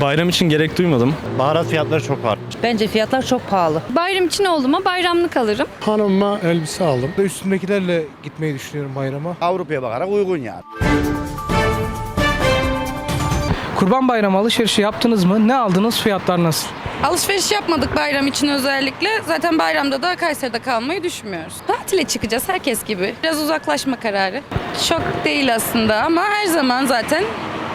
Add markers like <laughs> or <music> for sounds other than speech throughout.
Bayram için gerek duymadım. Baharat fiyatları çok artmış. Bence fiyatlar çok pahalı. Bayram için oldu mu bayramlık alırım. Hanıma elbise aldım. Üstümdekilerle gitmeyi düşünüyorum bayrama. Avrupa'ya bakarak uygun yani. Kurban Bayramı alışverişi yaptınız mı? Ne aldınız? Fiyatlar nasıl? Alışveriş yapmadık bayram için özellikle. Zaten bayramda da Kayseri'de kalmayı düşünmüyoruz. Tatile çıkacağız herkes gibi. Biraz uzaklaşma kararı. Çok değil aslında ama her zaman zaten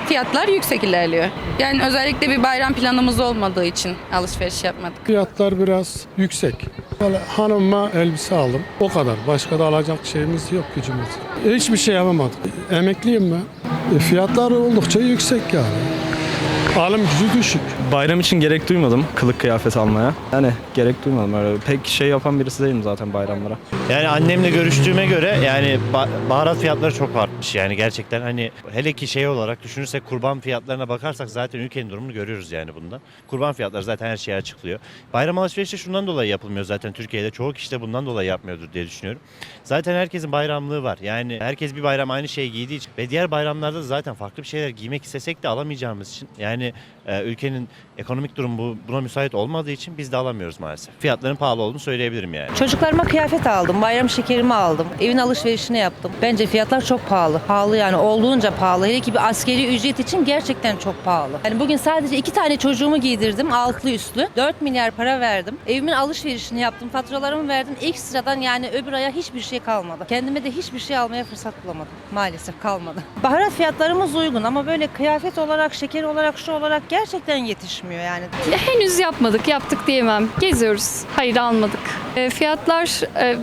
fiyatlar yüksek ilerliyor. Yani özellikle bir bayram planımız olmadığı için alışveriş yapmadık. Fiyatlar biraz yüksek. Böyle hanıma elbise aldım. O kadar. Başka da alacak şeyimiz yok gücümüz. Hiçbir şey yapamadık. Emekliyim ben. E, fiyatlar oldukça yüksek yani. Alım gücü düşük. Bayram için gerek duymadım kılık kıyafet almaya. Yani gerek duymadım öyle. Pek şey yapan birisi değilim zaten bayramlara. Yani annemle görüştüğüme göre yani ba- baharat fiyatları çok artmış yani gerçekten hani hele ki şey olarak düşünürsek kurban fiyatlarına bakarsak zaten ülkenin durumunu görüyoruz yani bundan. Kurban fiyatları zaten her şeyi açıklıyor. Bayram alışverişi şundan dolayı yapılmıyor zaten Türkiye'de. Çoğu kişi de bundan dolayı yapmıyordur diye düşünüyorum. Zaten herkesin bayramlığı var. Yani herkes bir bayram aynı şeyi giydiği için ve diğer bayramlarda da zaten farklı bir şeyler giymek istesek de alamayacağımız için yani e, ülkenin ekonomik durumu bu, buna müsait olmadığı için biz de alamıyoruz maalesef. Fiyatların pahalı olduğunu söyleyebilirim yani. Çocuklarıma kıyafet aldım, bayram şekerimi aldım, evin alışverişini yaptım. Bence fiyatlar çok pahalı. Pahalı yani olduğunca pahalı. Hele ki bir askeri ücret için gerçekten çok pahalı. Yani bugün sadece iki tane çocuğumu giydirdim, altlı üstlü. 4 milyar para verdim. Evimin alışverişini yaptım, faturalarımı verdim. Ekstradan yani öbür aya hiçbir şey kalmadı. Kendime de hiçbir şey almaya fırsat bulamadım. Maalesef kalmadı. <laughs> Baharat fiyatlarımız uygun ama böyle kıyafet olarak, şeker olarak, şu olarak gerçekten yetişmiyor yani. Ya henüz yapmadık, yaptık diyemem. Geziyoruz. Hayır almadık. E, fiyatlar e,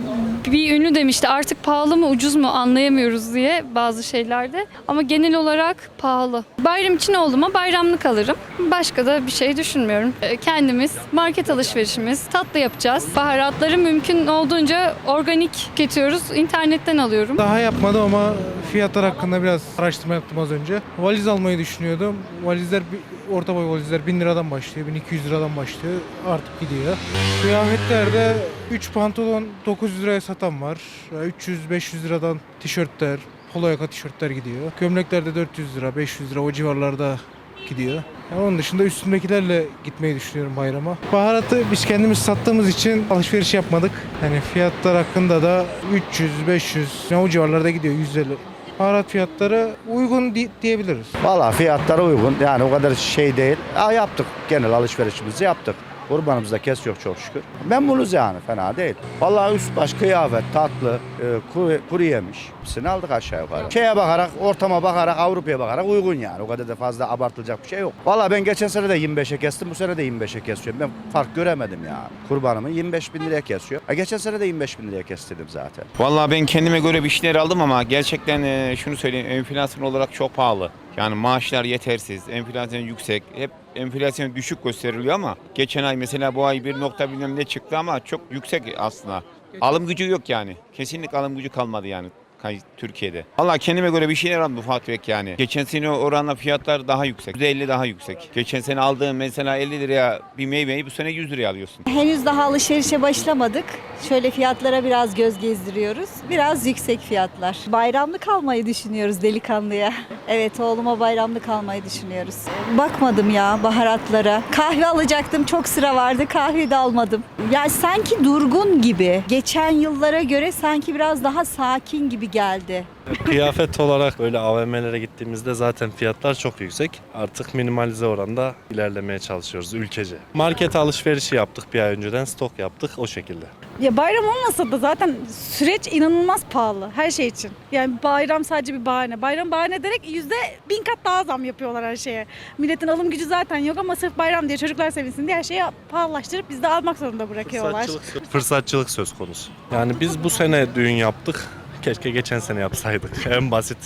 bir ünlü demişti artık pahalı mı ucuz mu anlayamıyoruz diye bazı şeylerde. Ama genel olarak pahalı. Bayram için oldu mu bayramlık alırım. Başka da bir şey düşünmüyorum. E, kendimiz market alışverişimiz, tatlı yapacağız. Baharatları mümkün olduğunca organik tüketiyoruz. İnternetten alıyorum. Daha yapmadım ama fiyatlar hakkında biraz araştırma yaptım az önce. Valiz almayı düşünüyordum. Valizler orta boy valizler 1000 liradan başlıyor, 1200 liradan başlıyor. Artık gidiyor. Kıyafetlerde 3 pantolon 900 liraya satan var. 300-500 liradan tişörtler, polo yaka tişörtler gidiyor. Gömleklerde 400 lira, 500 lira o civarlarda gidiyor. Yani onun dışında üstümdekilerle gitmeyi düşünüyorum bayrama. Baharatı biz kendimiz sattığımız için alışveriş yapmadık. Yani fiyatlar hakkında da 300, 500 yani o civarlarda gidiyor 150. Baharat fiyatları uygun di- diyebiliriz. Valla fiyatlara uygun. Yani o kadar şey değil. Ya yaptık. Genel alışverişimizi yaptık. Kurbanımızda kes yok çok şükür. Memnunuz yani fena değil. Valla üst baş kıyafet, tatlı, e, kuru, kuru yemiş. Hepsini aldık aşağı yukarı. Şeye bakarak, ortama bakarak, Avrupa'ya bakarak uygun yani. O kadar da fazla abartılacak bir şey yok. Valla ben geçen sene de 25'e kestim, bu sene de 25'e kesiyorum. Ben fark göremedim yani. Kurbanımı 25 bin liraya kesiyor. Ha, geçen sene de 25 bin liraya kestirdim zaten. Vallahi ben kendime göre bir şeyler aldım ama gerçekten e, şunu söyleyeyim enflasyon olarak çok pahalı. Yani maaşlar yetersiz, enflasyon yüksek. Hep enflasyon düşük gösteriliyor ama geçen ay mesela bu ay bir nokta bilmem ne çıktı ama çok yüksek aslında. Alım gücü yok yani. Kesinlikle alım gücü kalmadı yani Türkiye'de. Vallahi kendime göre bir şeyler aldım ufak tefek yani. Geçen sene oranla fiyatlar daha yüksek. %50 daha yüksek. Geçen sene aldığım mesela 50 liraya bir meyveyi bu sene 100 liraya alıyorsun. Henüz daha alışverişe başlamadık. Şöyle fiyatlara biraz göz gezdiriyoruz. Biraz yüksek fiyatlar. Bayramlık almayı düşünüyoruz delikanlıya. Evet oğluma bayramlık almayı düşünüyoruz. Bakmadım ya baharatlara. Kahve alacaktım çok sıra vardı kahve de almadım. Ya sanki durgun gibi. Geçen yıllara göre sanki biraz daha sakin gibi geldi. Kıyafet olarak böyle AVM'lere gittiğimizde zaten fiyatlar çok yüksek. Artık minimalize oranda ilerlemeye çalışıyoruz ülkece. Market alışverişi yaptık bir ay önceden, stok yaptık o şekilde. Ya bayram olmasa da zaten süreç inanılmaz pahalı her şey için. Yani bayram sadece bir bahane. Bayram bahane ederek yüzde bin kat daha zam yapıyorlar her şeye. Milletin alım gücü zaten yok ama sırf bayram diye çocuklar sevinsin diye her şeyi pahalılaştırıp biz de almak zorunda bırakıyorlar. Fırsatçılık, fırsatçılık söz konusu. Yani biz bu sene düğün yaptık. Keşke geçen sene yapsaydık. <laughs> En basit.